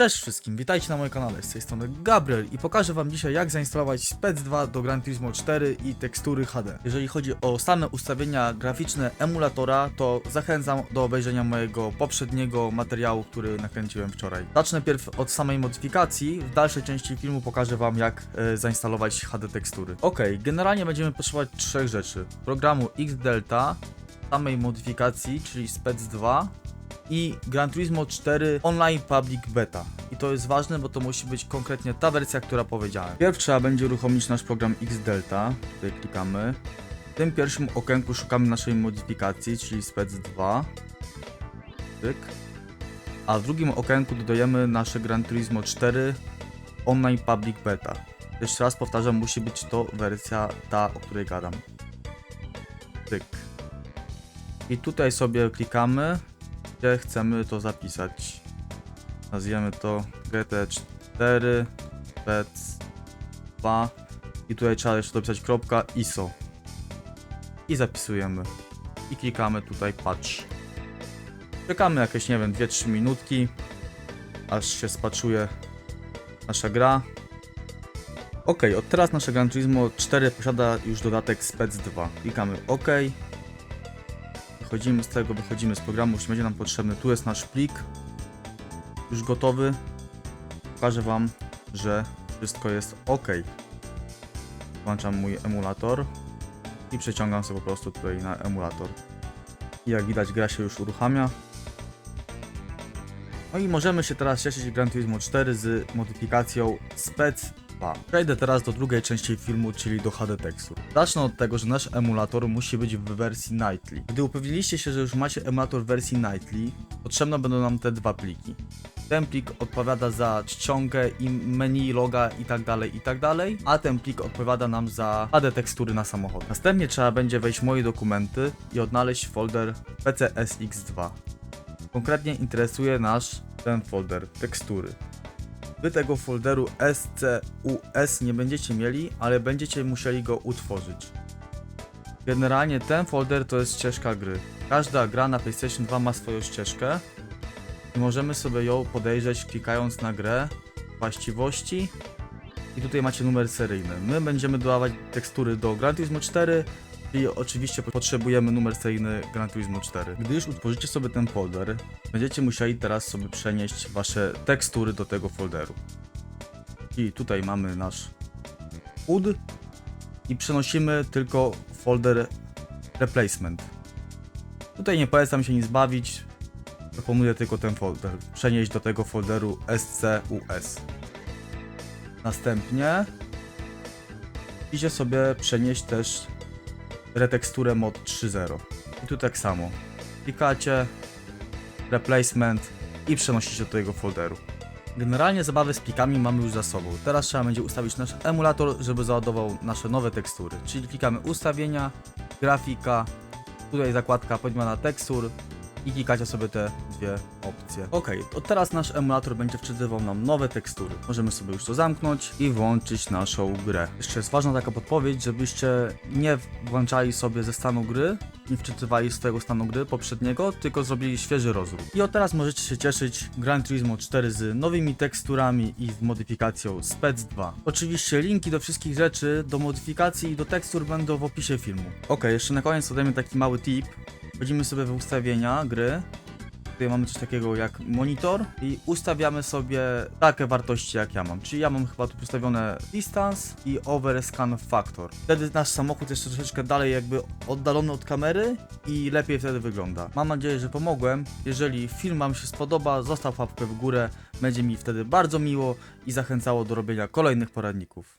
Cześć wszystkim, witajcie na moim kanale, z tej strony Gabriel i pokażę wam dzisiaj jak zainstalować Spec 2 do Gran Turismo 4 i tekstury HD. Jeżeli chodzi o same ustawienia graficzne emulatora, to zachęcam do obejrzenia mojego poprzedniego materiału, który nakręciłem wczoraj. Zacznę pierw od samej modyfikacji, w dalszej części filmu pokażę wam jak e, zainstalować HD tekstury. Ok, generalnie będziemy potrzebować trzech rzeczy. Programu Xdelta, samej modyfikacji, czyli Spec 2 i Gran Turismo 4 Online Public Beta. I to jest ważne, bo to musi być konkretnie ta wersja, która powiedziałem. Pierw trzeba będzie uruchomić nasz program Xdelta. Tutaj klikamy. W tym pierwszym okienku szukamy naszej modyfikacji, czyli Spec 2. Tyk. A w drugim okienku dodajemy nasze Gran Turismo 4 Online Public Beta. Jeszcze raz powtarzam, musi być to wersja ta, o której gadam. Tyk. I tutaj sobie klikamy, gdzie chcemy to zapisać. Nazwiemy to GT4 PEC 2 i tutaj trzeba jeszcze dopisać kropka ISO i zapisujemy i klikamy tutaj patch. Czekamy jakieś, nie wiem, 2-3 minutki aż się spaczuje nasza gra. Ok, od teraz nasze Gran Turismo 4 posiada już dodatek Spec 2. Klikamy OK. Wychodzimy z tego, wychodzimy z programu, już będzie nam potrzebny. Tu jest nasz plik, już gotowy. Pokażę Wam, że wszystko jest ok. Włączam mój emulator i przeciągam sobie po prostu tutaj na emulator. I jak widać, gra się już uruchamia. No i możemy się teraz cieszyć Gran Turismo 4 z modyfikacją Spec 2. Przejdę teraz do drugiej części filmu, czyli do HD tekstur. Zacznę od tego, że nasz emulator musi być w wersji Nightly. Gdy upewniliście się, że już macie emulator w wersji Nightly, potrzebne będą nam te dwa pliki. Ten plik odpowiada za czcionkę i menu, loga i tak dalej, i tak a ten plik odpowiada nam za HD tekstury na samochód. Następnie trzeba będzie wejść w moje dokumenty i odnaleźć folder PCSX2. Konkretnie interesuje nas ten folder tekstury. Wy tego folderu SCUS nie będziecie mieli, ale będziecie musieli go utworzyć. Generalnie ten folder to jest ścieżka gry. Każda gra na PlayStation 2 ma swoją ścieżkę i możemy sobie ją podejrzeć klikając na grę, właściwości i tutaj macie numer seryjny. My będziemy dodawać tekstury do Gran Turismo 4 i oczywiście potrzebujemy numer seryjny Gran Turismo 4. Gdy już utworzycie sobie ten folder, będziecie musieli teraz sobie przenieść wasze tekstury do tego folderu. I tutaj mamy nasz UD i przenosimy tylko folder replacement. Tutaj nie polecam się nic bawić, proponuję tylko ten folder. Przenieść do tego folderu SCUS. Następnie idzie sobie przenieść też reteksturę mod 3.0. I tu tak samo. Klikacie, replacement i przenosicie do tego folderu. Generalnie zabawy z plikami mamy już za sobą. Teraz trzeba będzie ustawić nasz emulator, żeby załadował nasze nowe tekstury. Czyli klikamy ustawienia, grafika, tutaj zakładka podmiana tekstur i klikacie sobie te dwie opcje. Ok, to teraz nasz emulator będzie wczytywał nam nowe tekstury. Możemy sobie już to zamknąć i włączyć naszą grę. Jeszcze jest ważna taka podpowiedź, żebyście nie włączali sobie ze stanu gry, nie wczytywali swojego stanu gry poprzedniego, tylko zrobili świeży rozruch. I od teraz możecie się cieszyć Gran Turismo 4 z nowymi teksturami i z modyfikacją Spec 2. Oczywiście linki do wszystkich rzeczy, do modyfikacji i do tekstur będą w opisie filmu. Ok, jeszcze na koniec mnie taki mały tip. Wchodzimy sobie w ustawienia gry. Tutaj mamy coś takiego jak monitor i ustawiamy sobie takie wartości jak ja mam. Czyli ja mam chyba tu ustawione distance i overscan factor. Wtedy nasz samochód jest troszeczkę dalej jakby oddalony od kamery i lepiej wtedy wygląda. Mam nadzieję, że pomogłem. Jeżeli film wam się spodoba, zostaw łapkę w górę. Będzie mi wtedy bardzo miło i zachęcało do robienia kolejnych poradników.